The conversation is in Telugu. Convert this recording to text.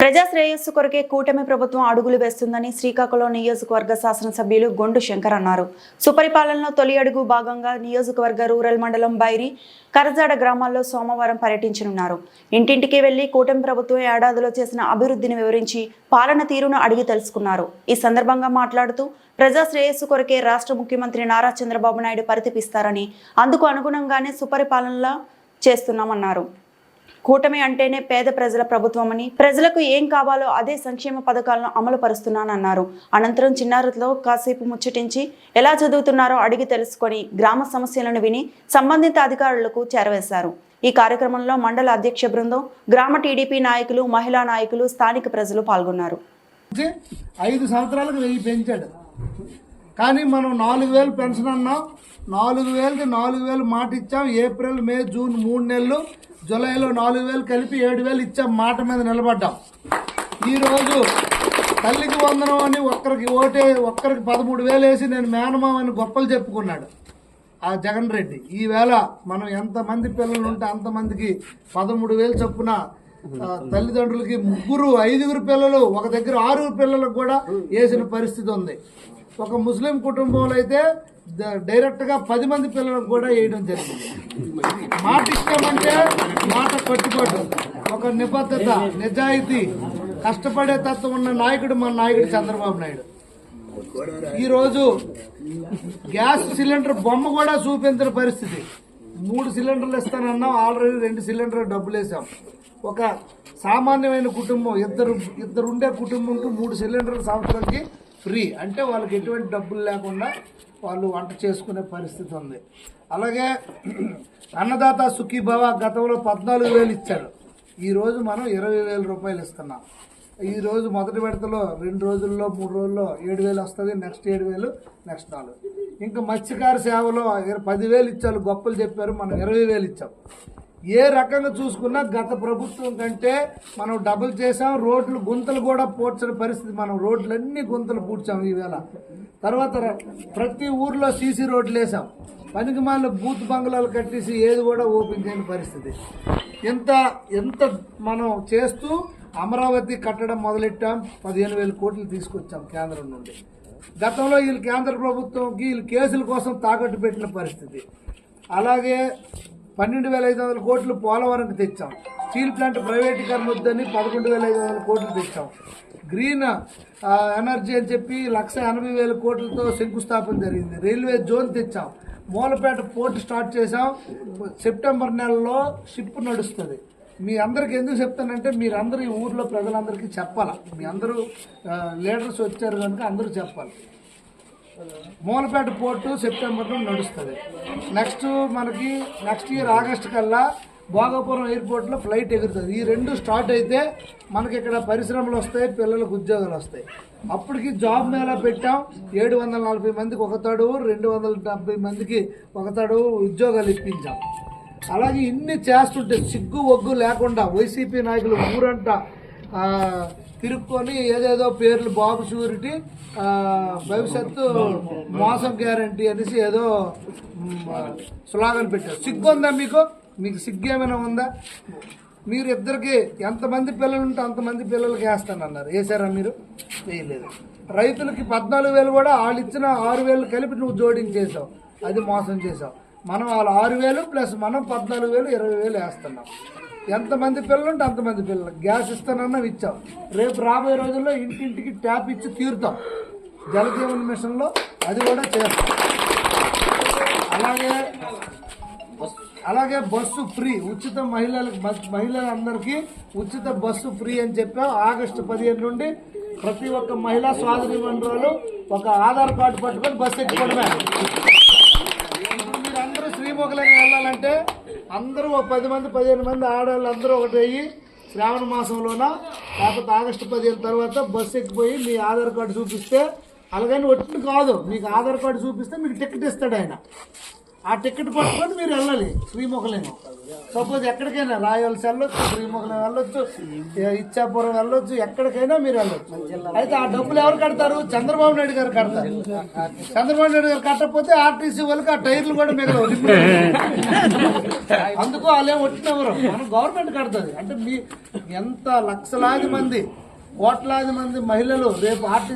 ప్రజా శ్రేయస్సు కొరకే కూటమి ప్రభుత్వం అడుగులు వేస్తుందని శ్రీకాకుళం నియోజకవర్గ శాసనసభ్యులు గొండు శంకర్ అన్నారు. సుపరిపాలనలో తొలి అడుగు భాగంగా నియోజకవర్గ రూరల్ మండలం బైరి కరజాడ గ్రామాల్లో సోమవారం పర్యటించనున్నారు. ఇంటింటికి వెళ్ళి కూటమి ప్రభుత్వం ఏడాదిలో చేసిన అభివృద్ధిని వివరించి పాలన తీరును అడిగి తెలుసుకున్నారు. ఈ సందర్భంగా మాట్లాడుతూ ప్రజా శ్రేయస్సు కొరకే రాష్ట్ర ముఖ్యమంత్రి నారా చంద్రబాబు నాయుడు పరితపిస్తారని అందుకు అనుగుణంగానే సుపరిపాలనలా చేస్తున్నామన్నారు. కూటమి అంటేనే పేద ప్రజల ప్రభుత్వమని ప్రజలకు ఏం కావాలో అదే సంక్షేమ పథకాలను అమలు పరుస్తున్నానన్నారు అనంతరం చిన్నారులతో కాసేపు ముచ్చటించి ఎలా చదువుతున్నారో అడిగి తెలుసుకొని గ్రామ సమస్యలను విని సంబంధిత అధికారులకు చేరవేశారు. ఈ కార్యక్రమంలో మండల అధ్యక్ష బృందం గ్రామ టీడీపీ నాయకులు మహిళా నాయకులు స్థానిక ప్రజలు పాల్గొన్నారు. ఐదు సంవత్సరాలకు వెయ్యి పెంచాడు. కానీ మనం నాలుగు వేలు పెన్షన్ అన్నాం. నాలుగు వేలకి నాలుగు వేలు మాట ఇచ్చాం ఏప్రిల్ మే జూన్ మూడు నెలలు జూలైలో నాలుగు వేలు కలిపి ఏడు వేలు ఇచ్చాం మాట మీద నిలబడ్డాం. ఈరోజు తల్లికి వందనం అని ఒక్కరికి ఓటే ఒక్కరికి పదమూడు వేలు వేసి నేను మేనమామని గొప్పలు చెప్పుకున్నాడు ఆ జగన్ రెడ్డి. ఈవేళ మనం ఎంతమంది పిల్లలు ఉంటే అంతమందికి పదమూడు వేలు చొప్పున తల్లిదండ్రులకి ముగ్గురు ఐదుగురు పిల్లలు ఒక దగ్గర ఆరుగురు పిల్లలకు కూడా వేసిన పరిస్థితి ఉంది. ఒక ముస్లిం కుటుంబంలో అయితే డైరెక్ట్గా పది మంది పిల్లలకు కూడా వేయడం జరిగింది. మాట అంటే మాట కట్టుబాటు ఒక నిబద్ధత నిజాయితీ కష్టపడే తత్వం ఉన్న నాయకుడు మన నాయకుడు చంద్రబాబు నాయుడు. ఈరోజు గ్యాస్ సిలిండర్ బొమ్మ కూడా చూపించిన పరిస్థితి. మూడు సిలిండర్లు ఇస్తానన్నాం ఆల్రెడీ రెండు సిలిండర్లు డబ్బులు వేసాం. ఒక సామాన్యమైన కుటుంబం ఇద్దరు ఇద్దరు ఉండే కుటుంబంకి మూడు సిలిండర్ల సంవత్సరానికి ఫ్రీ. అంటే వాళ్ళకి ఎటువంటి డబ్బులు లేకుండా వాళ్ళు వంట చేసుకునే పరిస్థితి ఉంది. అలాగే అన్నదాత సుఖీభవ గతంలో పద్నాలుగు వేలు ఇచ్చారు. ఈరోజు మనం ఇరవై వేల రూపాయలు ఇస్తున్నాం. ఈరోజు మొదటి విడతలో రెండు రోజుల్లో మూడు రోజుల్లో ఏడు వేలు వస్తుంది నెక్స్ట్ ఏడు వేలు నెక్స్ట్ నాలుగు. ఇంకా మత్స్యకార సేవలో పదివేలు ఇచ్చారు గొప్పలు చెప్పారు మనం ఇరవై వేలు ఇచ్చాం. ఏ రకంగా చూసుకున్నా గత ప్రభుత్వం కంటే మనం డబుల్ చేసాం రోడ్లు గుంతలు కూడా పూడ్చని పరిస్థితి మనం రోడ్లన్నీ గుంతలు పూడ్చాం ఈవేళ. తర్వాత ప్రతి ఊర్లో సీసీ రోడ్లు వేసాం పనికి మాలిన బూత్ బంగ్లాలు కట్టేసి ఏది కూడా ఓపెన్ చేయని పరిస్థితి. ఎంత ఎంత మనం చేస్తూ అమరావతి కట్టడం మొదలెట్టాం పదిహేను వేల కోట్లు తీసుకొచ్చాం కేంద్రం నుండి. గతంలో వీళ్ళు కేంద్ర ప్రభుత్వంకి వీళ్ళు కేసుల కోసం తాకట్టు పెట్టిన పరిస్థితి. అలాగే పన్నెండు వేల ఐదు వందల కోట్లు పోలవరంకి తెచ్చాం. స్టీల్ ప్లాంట్ ప్రైవేటీకరణ వద్దని పదకొండు వేల ఐదు వందల కోట్లు తెచ్చాం. గ్రీన్ ఎనర్జీ అని చెప్పి లక్ష ఎనభై వేల కోట్లతో శంకుస్థాపన జరిగింది. రైల్వే జోన్ తెచ్చాం. మూలపేట పోర్ట్ స్టార్ట్ చేసాం సెప్టెంబర్ నెలలో షిప్ నడుస్తుంది. మీ అందరికి ఎందుకు చెప్తానంటే మీరందరూ ఈ ఊర్లో ప్రజలందరికీ చెప్పాలి. మీ అందరూ లీడర్స్ వచ్చారు కనుక అందరూ చెప్పాలి. మూలపేట పోర్టు సెప్టెంబర్లో నడుస్తుంది. నెక్స్ట్ మనకి నెక్స్ట్ ఇయర్ ఆగస్ట్ కల్లా భోగాపురం ఎయిర్పోర్ట్లో ఫ్లైట్ ఎగురుతుంది. ఈ రెండు స్టార్ట్ అయితే మనకి ఇక్కడ పరిశ్రమలు వస్తాయి పిల్లలకు ఉద్యోగాలు వస్తాయి. అప్పటికి జాబ్ మేళా పెట్టాం. ఏడు వందల నలభై మందికి ఒక తడువు రెండు వందల డెబ్బై మందికి ఒక తడువు ఉద్యోగాలు ఇప్పించాం. అలాగే ఇన్ని చేస్తుంటే సిగ్గు ఒగ్గు లేకుండా వైసీపీ నాయకులు ఊరంట తిరుక్కొని ఏదేదో పేర్లు బాబు షూరిటీ భవిష్యత్తు మోసం గ్యారంటీ అనేసి ఏదో మ్, స్లోగన్ పెట్టారు. సిగ్గు ఉందా మీకు? మీకు సిగ్గు ఏమైనా ఉందా? మీరు ఇద్దరికి ఎంతమంది పిల్లలు ఉంటే అంతమంది పిల్లలకి వేస్తానన్నారు. వేసారా మీరు? వేయలేదు. రైతులకి పద్నాలుగు వేలు కూడా వాళ్ళు ఇచ్చిన ఆరు వేలు కలిపి నువ్వు జోడించేసావు అది మోసం చేసావు మనం వాళ్ళు ఆరు వేలు ప్లస్ మనం పద్నాలుగు వేలు ఇరవై వేలు వేస్తున్నాం. ఎంతమంది పిల్లలు ఉంటే అంతమంది పిల్లలు. గ్యాస్ ఇస్తానన్నా ఇచ్చాం. రేపు రాబోయే రోజుల్లో ఇంటింటికి ట్యాప్ ఇచ్చి తీరుతాం. జలజీవన్ మిషన్లో అది కూడా చేస్తాం. అలాగే అలాగే బస్సు ఫ్రీ. ఉచిత మహిళలకు మహిళలందరికీ ఉచిత బస్సు ఫ్రీ అని చెప్పాం. ఆగస్టు పదిహేను నుండి ప్రతి ఒక్క మహిళా స్వాతంత్ర మండలాలు ఒక ఆధార్ కార్డు పట్టుకొని బస్సు ఎక్కిపోవడమే. మీరు అందరూ శ్రీముఖులని వెళ్ళాలంటే అందరూ ఒక పది మంది పదిహేను మంది ఆడవాళ్ళు అందరూ ఒకటి అయ్యి శ్రావణ మాసంలోన లేకపోతే ఆగస్టు పదిహేను తర్వాత బస్సు ఎక్కిపోయి మీ ఆధార్ కార్డు చూపిస్తే అలాగని ఒట్టి కాదు మీకు ఆధార్ కార్డు చూపిస్తే మీకు టికెట్ ఇస్తాడు ఆయన. ఆ టికెట్ పట్టుకొని మీరు వెళ్ళాలి శ్రీముఖలేము. సపోజ్ ఎక్కడికైనా రాయవలసి వెళ్ళొచ్చు శ్రీముఖలింగం వెళ్ళొచ్చు ఇచ్చాపురం వెళ్ళొచ్చు ఎక్కడికైనా మీరు వెళ్ళొచ్చు. అయితే ఆ డబ్బులు ఎవరు కడతారు? చంద్రబాబు నాయుడు గారు కడతారు. చంద్రబాబు నాయుడు గారు కట్టకపోతే ఆర్టీసీ వాళ్ళకి ఆ టైర్లు కూడా మిగలవు. అందుకు వాళ్ళే వచ్చినవరు మనం గవర్నమెంట్ కడుతుంది. అంటే మీ ఎంత లక్షలాది మంది కోట్లాది మంది మహిళలు రేపు ఆర్టీ